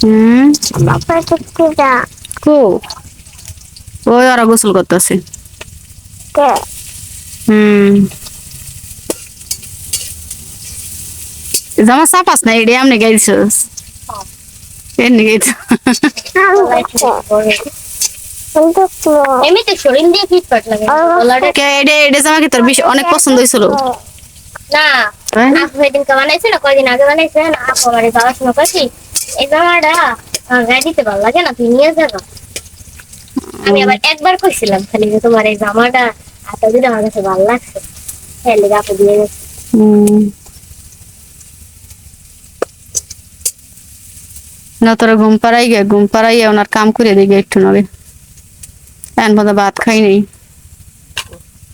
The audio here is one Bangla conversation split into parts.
হুম? বাবা টুকুরা কো ওই ওরা গোসল করতেছে। হুম। জামা সাপাস না এডে আমনে গাইছস? এমনি গাইছ কিন্তু এমনিতে শরীর দিয়ে ফিট লাগে কে এডে এডে জামা কি তোর বেশি অনেক পছন্দ হয়েছিল না। তাই? আপু সেদিনকে বানাইছে না কয়দিন আগে বানাইছে না আপু আমার সময় কাছি এই জামাটা আমার ভালো লাগে না তুই নিয়ে যাব। আমি আবার একবার কইছিলাম খালি যে তোমার এই জামাটা এত দিন আমার কাছে ভালো লাগছে। হ্যাঁ লেগে আপু দিয়ে গেছে। না তোরা ঘুম পাড়াই গে ঘুম পাড়াই ওনার কাম করে দিবে একটু নগে এখন পর্যন্ত ভাত খাই নেই।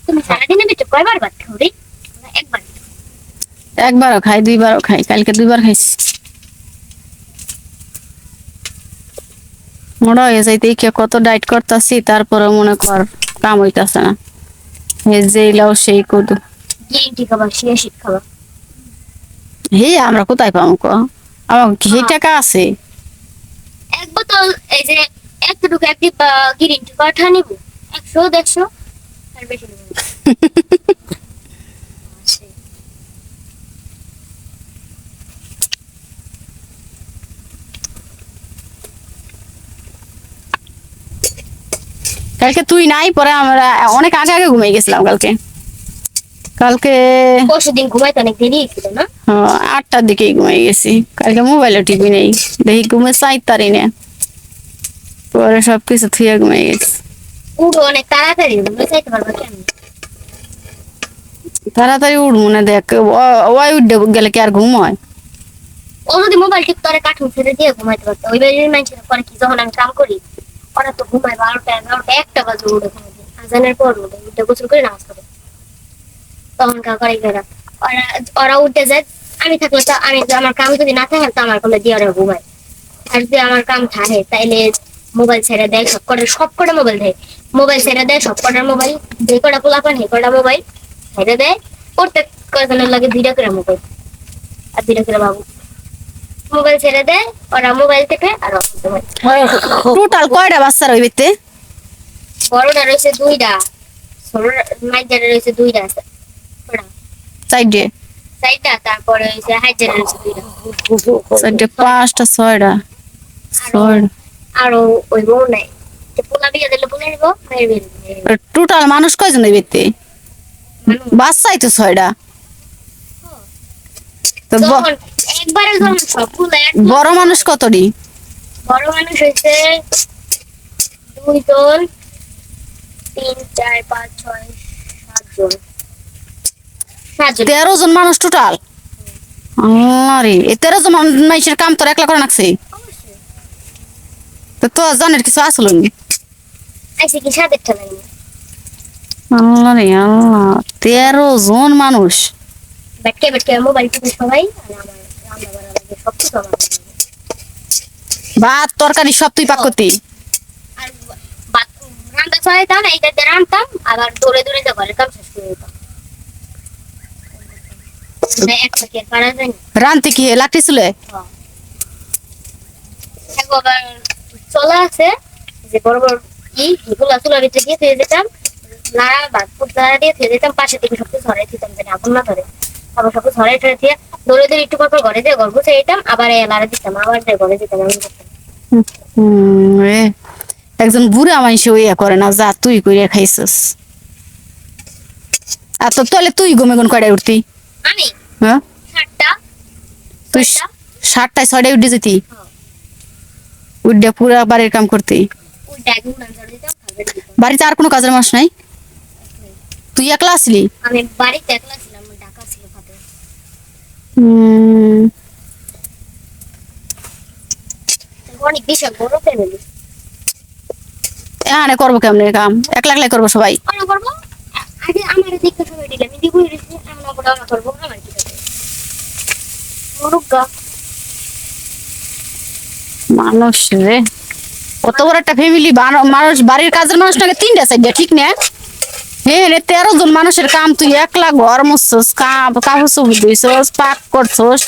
তুমি সারাদিনের ভিতরে কয়বার ভাত খাও রে? একবার। একবারও খাই দুইবারও খাই কালকে দুইবার খাইছি। মোটা হয়ে যাইতে কে কত ডাইট করতেছি তারপরে মনে কর কাম হইতাছে না। হে যেই লাও সেই কদু। হে আমরা কোথায় পাবো ক? আমার ঘি টাকা আছে? এক বোতল এই যে এতটুকু একটি গ্রিন টি কাঠা নিব। একশো দেড়শো আর বেশি নেব না। কালকে তুই নাই পরে আমরা অনেক আগে আগে ঘুমিয়ে গেছিলাম কালকে। কালকে পরশু দিন ঘুমাইতে অনেক দেরি ছিল না? আহ, আটটার দিকেই ঘুমিয়ে গেছি। কালকে মোবাইলে টিভি নেই। দেখি ঘুমে চাই তারি না। পরে সবকিছু থুয়ে ঘুমিয়ে গেছি। উঠো অনেক তাড়াতাড়ি ঘুমে চাইতে পারবা কেন? তাড়াতাড়ি উঠ মনে দেখ ও- ওই উঠে গেলে কি আর ঘুম হয়? ও যদি মোবাইল টিপ করে কার্টুন ছেড়ে দিয়ে ঘুমাইতে পারতো। ওই বাড়ির মানুষেরা করে কি যখন আমি কাম করি ওরা তো ঘুমায় বারোটা এগারোটা একটা বাজে উঠে আজানের পর উঠে উঠে গোসল করে নামাজ করে তখন করে ওরা ওরা উঠে যায়, আমি থাকলে তো আমি আমার কাম যদি না থাকে, তো আমার কোলে দিয়ে ওরা ঘুমায়। আর যদি আমার কাম থাকে, তাইলে মোবাইল ছেড়ে দেয়, সব কটা সব কটা মোবাইল দেয়। মোবাইল ছেড়ে দেয়, সব কটার মোবাইল, যে কটা পোলা পান কটা মোবাইল ছেড়ে দেয়। প্রত্যেক কয়জনের লাগে দুইটা করে মোবাইল। আর দুইটা করে বাবু। মোবাইল ছেড়ে দেয় ওরা মোবাইল থেকে আর টোটাল কয়টা বাচ্চা রইবে বড়টা রয়েছে দুইটা মাইজারে রয়েছে দুইটা আছে। ওরা চারটে? তারপরে রয়েছে হাইজারে রয়েছে দুইটা। চারটে পাঁচটা ছয়টা আরও ওই বউ নাই। পোলা বিয়ে দিলে পোলা নিব। টোটাল মানুষ কয়জন হইবে মানুষ বাচ্চাই তো ছয়টা। তো একবারে সবগুলো বড় মানুষ কতটি? বড় মানুষ হয়েছে দুই জন তিন চার পাঁচ ছয় সাতজন সাতজন তেরো জন মানুষ টোটাল আরে তেরো জন মানুষের কাম তোর একলা করে অবশ্যই। তো তো জানের কিছু আসলো নি আইসে কি সাদেরটা নাই আল্লাহ রে আল্লাহ। তেরো জন মানুষ। বেটকে বেটকে মোবাইল টিপে সবাই আর আমার ভাত তরকারি সব তুই পাক করতি? রান্না চড়াইতাম এইটা রান্তাম আবার দৌড়ে দৌড়ে যা ঘরের কাম শেষ করে দিতাম। মানে কি রানতে কি লাকটি চুলে? এখন চলা আছে যে বড় বড় ই এগুলো চুলার ভিতরে দিয়ে থুয়ে দিতাম নাড়া ভাত ফুট দিয়ে থুয়ে দিতাম পাশে থেকে ধরে দিতাম যেন আগুন না ধরে। আবার সব কিছু টরে দিয়ে দৌড়ে দৌড়ে একটু পর পর ঘরে দিয়ে গল্প দিতাম আবার এই দিতাম আবার দিয়ে ঘরে দিতাম এমন করতাম। হুম, এ, একজন বুড়া মানুষ ইয়া করে না যা তুই কইরা খাইছস। আর তো তাহলে তুই ঘুমে গুন কয়টায় উঠতি? আমি? হ্যাঁ? তুই সাতটায় ছয়টায় উঠে যেতি। উঠে পুরা বাড়ির কাম করতি? বাড়িতে আর কোনো কাজের মানুষ নাই? তুই একলা আসলি? আমি বাড়িতে একলা ছিলাম ঢাকা ছিল ভাতে এখানে করব কেমনে? কাম একলা একলাই করব সবাই। মানুষ রে। কত বড় একটা ফ্যামিলি মানুষ বাড়ির কাজের মানুষ নাকি তিনটা সাইড ঠিক না? হ্যাঁ রে তেরো জন মানুষের কাম তুই একলা ঘর মুছছস কাপ কাপড় চোপড় ধুইছস পাক করছস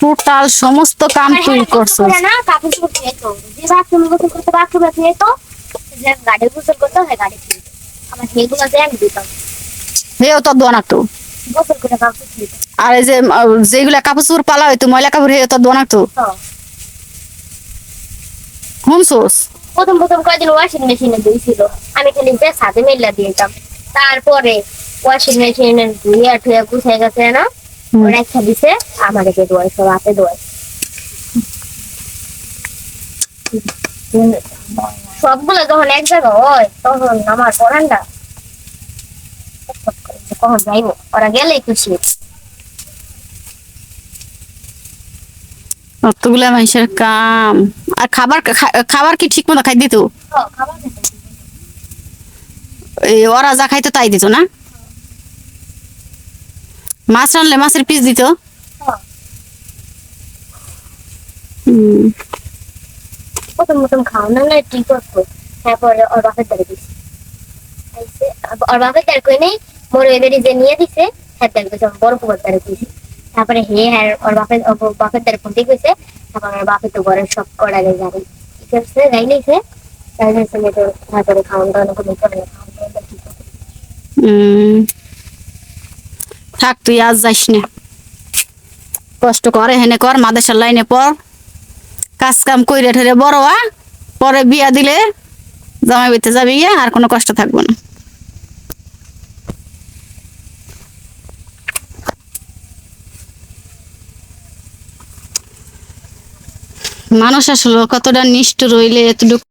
টোটাল সমস্ত কাম তুই করছিস। হেও তো দোয়া আর এই যে যেগুলা কাপড় চোপড় পালা হইতো ময়লা কাপড় হেও তো দোয়া তো। শুনছোস? প্রথম প্রথম কয়েকদিন ওয়াশিং মেশিনে ধুইছিল। আমি খালি যে সাথে মেলা দিয়েতাম তারপরে ওয়াশিং মেশিনে ধুইয়া ঠুইয়া গুছাই গেছে না। ওরা দিছে আমাদেরকে দোয়াই সব হাতে দোয়াই সবগুলো যখন এক জায়গা হয় তখন আমার পড়ানটা কখন যাইবো? ওরা গেলেই খুশি। অতগুলা মানুষের কাম। আর খাবার খাবার কি ঠিক মতো খাই দিত? ওরা যা খাইতো তাই দিত না? মাছ রানলে মাছের পিস দিত? ওর বাপের দ্বারা কই নেই মোর এবারে যে নিয়ে দিছে হ্যাঁ কইছে বড় পুকুর তারপরে হে হ্যাঁ ওর বাপের দ্বারা ফোন তারপর ওর বাপের তো ঘরের সব কড়ালে জানি ঠিক আছে তাই মেয়ে তো তারপরে হুম। থাক তুই আজ যাইস না। কষ্ট করে হেনে কর মাদেশের লাইনে পর কাজ কাম কইরে ঠেরে বড় পরে বিয়া দিলে জামাই বেতে যাবি আর কোনো কষ্ট থাকবে না। মানুষ আসলে কতটা নিষ্ঠ রইলে এতটুকু